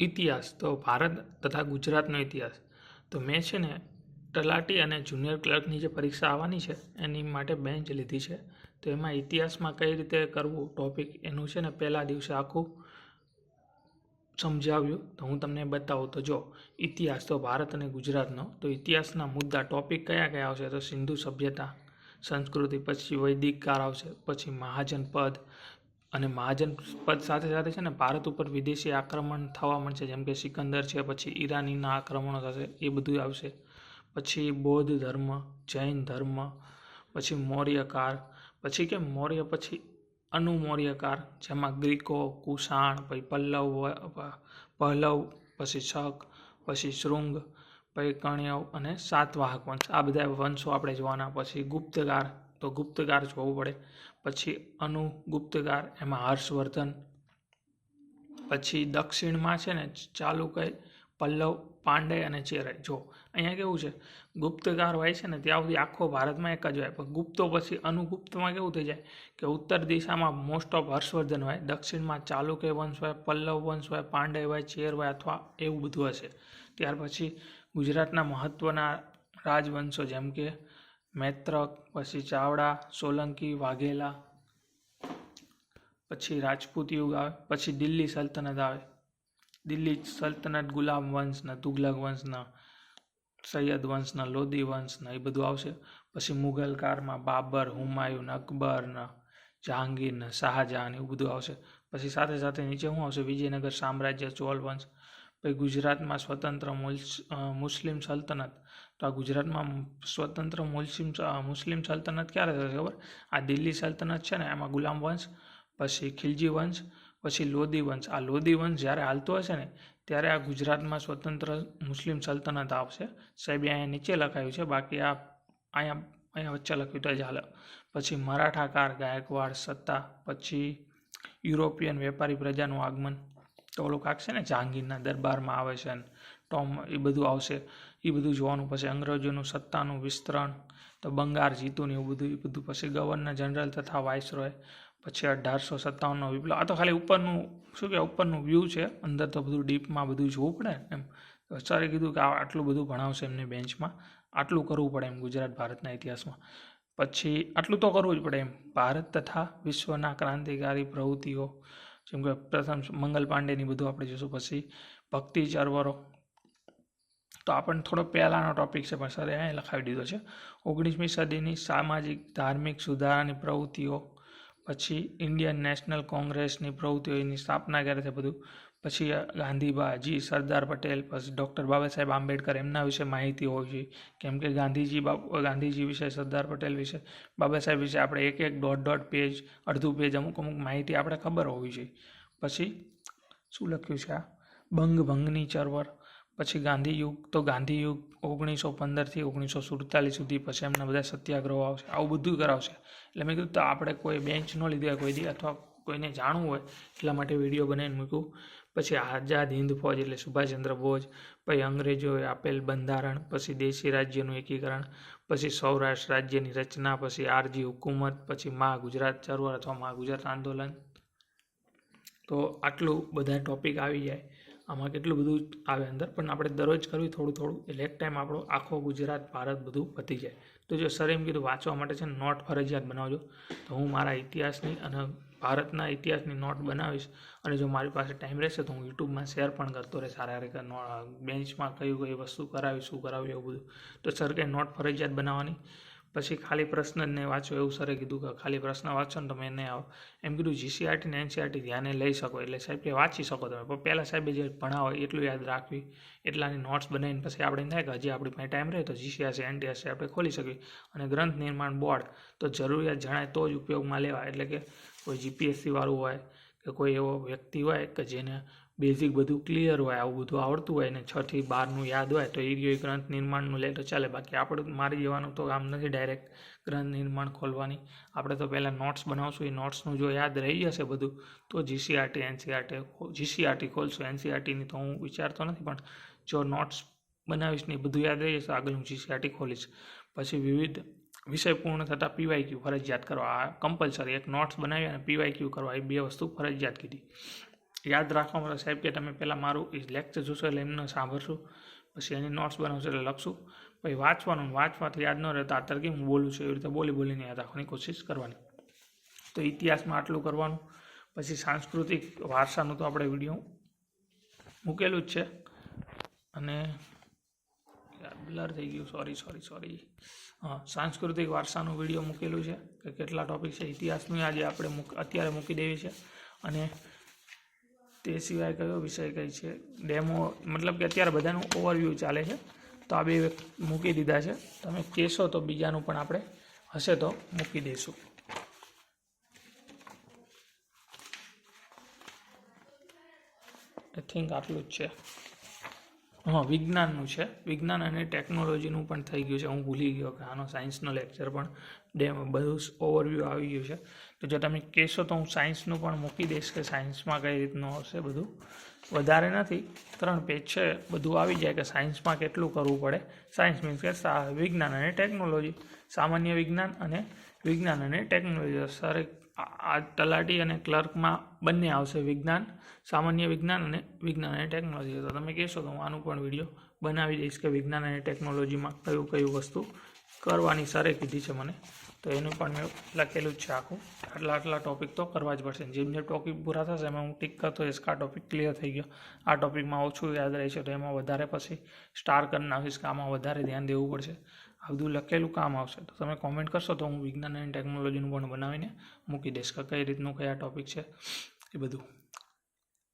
ઇતિહાસ, તો ભારત તથા ગુજરાતનો ઇતિહાસ. તો મેં છે ને તલાટી અને જુનિયર ક્લર્કની જે પરીક્ષા આવવાની છે, એની માટે બેન્ચ લીધી છે. તો એમાં ઇતિહાસમાં કઈ રીતે કરવું ટોપિક એનું છે ને પહેલા દિવસે આખું સમજાવ્યું. તો હું તમને બતાવું. તો જો, ઇતિહાસ, તો ભારત અને ગુજરાતનો. તો ઇતિહાસના મુદ્દા ટોપિક કયા કયા આવશે? તો સિંધુ સભ્યતા, સંસ્કૃતિ, પછી વૈદિક કાળ આવશે, પછી મહાજન પદ અને મહાજન પદ સાથે સાથે છે ને ભારત ઉપર વિદેશી આક્રમણ થવા મળશે જેમ કે સિકંદર છે, પછી ઈરાનીના આક્રમણો થશે, એ બધું આવશે. પછી બૌદ્ધ ધર્મ, જૈન ધર્મ, પછી મૌર્યકાર પછી કે મૌર્ય, પછી અનુમૌર્યકાળ, જેમાં ગ્રીકો, કુષાણ, પછી પલ્લવ, પહલવ, પછી શક, પછી શૃંગ, પછી કણ્યવ અને સાતવાહક વંશ. આ બધા વંશો આપણે જોવાના. પછી ગુપ્તકાળ તો ગુપ્તગાર જોવું પડે. પછી અનુગુપ્તકાળ એમાં હર્ષવર્ધન. પછી દક્ષિણમાં છે ને ચાલુકય પલ્લવ પાંડે અને ચેરય જો, અહીંયા કેવું છે? ગુપ્તગાર હોય છે ને, ત્યાં સુધી આખો ભારતમાં એક જ હોય. પણ ગુપ્તો પછી અનુગુપ્તમાં કેવું થઈ જાય? કે ઉત્તર દિશામાં મોસ્ટ ઓફ હર્ષવર્ધન હોય, દક્ષિણમાં ચાલુક્ય વંશ હોય, પલ્લવ વંશ હોય, પાંડે હોય, ચેર હોય અથવા એવું બધું હશે. ત્યાર પછી ગુજરાતના મહત્ત્વના રાજવંશો જેમ કે મૈત્રક, પછી ચાવડા, સોલંકી, વાઘેલા, પછી રાજપૂત યુગ આવે, પછી દિલ્હી સલ્તનત આવે. દિલ્હી સલ્તનત ગુલામ વંશના, તુગલક વંશના, સૈયદ વંશના લોધી વંશના, એ બધું આવશે. પછી મુઘલ કાળમાં બાબર, હુમાયુન, અકબરના, જહાંગીરના, શાહજહાન, એવું બધું આવશે. પછી સાથે સાથે નીચે શું આવશે? વિજયનગર સામ્રાજ્ય, ચોલ વંશ. પછી ગુજરાતમાં સ્વતંત્ર મુસ્લિમ સલ્તનત. તો આ ગુજરાતમાં સ્વતંત્ર મુસ્લિમ મુસ્લિમ સલ્તનત ક્યારે થશે ખબર? આ દિલ્હી સલ્તનત છે ને, એમાં ગુલામ વંશ, પછી ખિલજી વંશ, પછી લોધી વંશ. આ લોધી વંશ જ્યારે હાલતો હશે ને, ત્યારે આ ગુજરાતમાં સ્વતંત્ર મુસ્લિમ સલ્તનત આવશે. સાહેબ, અહીંયા નીચે લખાયું છે, બાકી આ અહીંયા અહીંયા વચ્ચે લખ્યું તો જ હાલે. પછી મરાઠાકાર ગાયકવાડ, સત્તા, પછી યુરોપિયન વેપારી પ્રજાનું આગમન. તો ઓલું કાંક છે ને, જહાંગીરના દરબારમાં આવે છે ટોમ, એ બધું આવશે. એ બધું જોવાનું પછી અંગ્રેજોનું સત્તાનું વિસ્તરણ, તો બંગાળ જીતું ને એવું બધું એ બધું પછી ગવર્નર જનરલ તથા વાઇસરોય, પછી અઢારસો સત્તાવનનો વિપ્લવ. આ તો ખાલી ઉપરનું, શું કહેવાય, ઉપરનું વ્યૂ છે. અંદર તો બધું ડીપમાં બધું જોવું પડે એમ. સરે કીધું કે આટલું બધું ભણાવશે એમને બેન્ચમાં. આટલું કરવું પડે એમ ગુજરાત ભારતના ઇતિહાસમાં. પછી આટલું તો કરવું જ પડે એમ. ભારત તથા વિશ્વના ક્રાંતિકારી પ્રવૃત્તિઓ, જેમ કે પ્રથમ મંગલ પાંડેની બધું આપણે જોઈશું પછી ભક્તિ ચળવળો તો આપણને થોડો પહેલાંનો ટોપિક છે પણ સરે અહીંયા લખાવી દીધો છે. ઓગણીસમી સદીની સામાજિક, ધાર્મિક સુધારાની પ્રવૃત્તિઓ, પછી ઇન્ડિયન નેશનલ કોંગ્રેસની પ્રવૃત્તિઓ એની સ્થાપના ક્યારે છે બધું? પછી ગાંધીબાજી, સરદાર પટેલ, પછી ડૉક્ટર બાબા સાહેબ આંબેડકર એમના વિશે માહિતી હોવી જોઈએ. કેમ કે ગાંધીજી ગાંધીજી વિશે, સરદાર પટેલ વિશે, બાબા સાહેબ વિશે આપણે એક એક દોઢ દોઢ પેજ અડધું પેજ અમુક અમુક માહિતી આપણે ખબર હોવી જોઈએ. પછી શું લખ્યું છે આ? બંગ ભંગની ચળવળ. પછી ગાંધી યુગ, તો ગાંધી યુગ ઓગણીસો પંદરથી ઓગણીસો સુડતાલીસ સુધી પછી એમના બધા સત્યાગ્રહો આવશે. આવું બધું કરાવશે. એટલે મેં કીધું તો આપણે કોઈ બેન્ચ ન લીધી હોય કોઈ દી અથવા કોઈને જાણવું હોય એટલા માટે વીડિયો બનાવીને મૂક્યું. પછી આઝાદ હિન્દ ફૌજ એટલે સુભાષચંદ્ર બોઝ, પછી અંગ્રેજોએ આપેલ બંધારણ, પછી દેશી રાજ્યનું એકીકરણ, પછી સૌરાષ્ટ્ર રાજ્યની રચના, પછી આરજી હુકુમત, પછી મા ગુજરાત ચળવળ અથવા મા ગુજરાત આંદોલન. તો આટલું બધા ટોપિક આવી જાય. આમાં કેટલું બધું આવે અંદર, પણ આપણે દરરોજ કરવી થોડું થોડું એટલે એક ટાઈમ આપણો આખો ગુજરાત, ભારત બધું પતી જાય. તો જો સર એમ કીધું, વાંચવા માટે છે નોટ ફરજિયાત બનાવજો. તો હું મારા ઇતિહાસની અને ભારતના ઇતિહાસની નોટ બનાવીશ અને જો મારી પાસે ટાઈમ રહેશે તો હું યુટ્યુબમાં શેર પણ કરતો રહે સારા બેન્ચમાં કયું કઈ વસ્તુ કરાવી શું કરાવ્યું એવું બધું. તો સર કંઈ નોટ ફરજિયાત બનાવવાની. પછી ખાલી પ્રશ્ન જ નહીં વાંચો એવું સરે કીધું કે ખાલી પ્રશ્ન વાંચો ને તમે નહીં આવો. એમ કીધું જીસીઆરટી ને એનસીઆરટી ધ્યાને લઈ શકો એટલે સાહેબ કે વાંચી શકો તમે. પણ પહેલાં સાહેબે જે ભણાવો એટલું યાદ રાખવી. એટલાની નોટ્સ બનાવીને પછી આપણે થાય કે હજી આપણી પાસે ટાઈમ રહે તો જીસીઆરસી એનટીઆરસી આપણે ખોલી શકીએ. અને ગ્રંથ નિર્માણ બોર્ડ તો જરૂરિયાત જણાય તો જ ઉપયોગમાં લેવા એટલે કે કોઈ જીપીએસસી વાળું હોય કે કોઈ એવો વ્યક્તિ હોય કે જેને બેઝિક બધું ક્લિયર હોય, આવું બધું આવડતું હોય ને છથી બારનું યાદ હોય તો એ રહ્યો ગ્રંથ નિર્માણનું લે તો ચાલે, બાકી આપણે મારી જવાનું તો કામ નથી ડાયરેક્ટ ગ્રંથ નિર્માણ ખોલવાની. આપણે તો પહેલાં નોટ્સ બનાવશું, એ નોટ્સનું જો યાદ રહી જશે બધું, તો જીસીઆરટી એનસીઆરટી જીસીઆરટી ખોલશું. એનસીઆરટીની તો હું વિચારતો નથી, પણ જો નોટ્સ બનાવીશ ને એ બધું યાદ રહી જશે, આગળ હું જીસીઆરટી ખોલીશ. પછી વિવિધ વિષય પૂર્ણ થતાં પીવાય ક્યુ ફરજિયાત કરવા. આ કમ્પલસરી એક નોટ્સ બનાવી અને પીવાય ક્યુ કરવા. એ બે વસ્તુ ફરજિયાત કીધી. યાદ રાખવામાં સાહેબ, કે તમે પહેલાં મારું એ લેક્ચર જોશો એટલે એમને સાંભળશું, પછી એની નોટ્સ બનાવશો એટલે લખશું. પછી વાંચવાનું વાંચવાથી યાદ ન રહે તો અત્યારે કેમ હું બોલું છું? એવી રીતે બોલી બોલીને યાદ રાખવાની કોશિશ કરવાની. તો ઇતિહાસમાં આટલું કરવાનું. પછી સાંસ્કૃતિક વારસાનું તો આપણે વીડિયો મૂકેલું જ છે. અને બ્લર થઈ ગયું. સોરી સોરી સોરી હા સાંસ્કૃતિક વારસાનું વીડિયો મૂકેલું છે કે કેટલા ટોપિક છે. ઇતિહાસનું આજે આપણે અત્યારે મૂકી દેવી છે. અને તે સિવાય કયો વિષય કઈ છે? ડેમો મતલબ કે અત્યારે બધાનું ઓવરવ્યૂ ચાલે છે. તો આ બે મૂકી દીધા છે. તમે કહેશો તો બીજાનું પણ આપણે હશે તો મૂકી દઈશું. આઈ થિંક આટલું જ છે. હા, વિજ્ઞાનનું છે. વિજ્ઞાન અને ટેકનોલોજીનું પણ થઈ ગયું છે. હું ભૂલી ગયો કે આનો સાયન્સનો લેક્ચર પણ ડેમ બધું ઓવરવ્યૂ આવી ગયું છે. તો જો તમે કહેશો તો હું સાયન્સનું પણ મૂકી દઈશ કે સાયન્સમાં કઈ રીતનું આવશે બધું. વધારે નથી. ત્રણ પેજ છે. બધું આવી જાય કે સાયન્સમાં કેટલું કરવું પડે. સાયન્સ મીન્સ કે વિજ્ઞાન અને ટેકનોલોજી સામાન્ય વિજ્ઞાન અને વિજ્ઞાન અને ટેકનોલોજી સર, આ તલાટી અને ક્લર્કમાં બંને આવશે વિજ્ઞાન, સામાન્ય વિજ્ઞાન અને વિજ્ઞાન અને ટેકનોલોજી તો તમે કહેશો તો હું આનું પણ વીડિયો બનાવી દઈશ કે વિજ્ઞાન અને ટેકનોલોજીમાં કયું કયું વસ્તુ કરવાની સરે કીધી છે મને. તો એનું પણ મેં લખેલું જ છે આખું. આટલા આટલા ટોપિક તો કરવા જ પડશે. જેમ જેમ ટોપિક પૂરા થશે, એમાં હું ટીક કરતો જઈશ કે આ ટોપિક ક્લિયર થઈ ગયો. આ ટોપિકમાં ઓછું યાદ રહેશે તો એમાં વધારે પછી સ્ટાર કરી નાખીશ કે આમાં વધારે ધ્યાન દેવું પડશે. આ બધું લખેલું કામ આવશે. તો તમે કોમેન્ટ કરશો તો હું વિજ્ઞાન અને ટેકનોલોજીનું પણ બનાવીને મૂકી દઈશ કે કઈ રીતનું કયા ટોપિક છે એ બધું.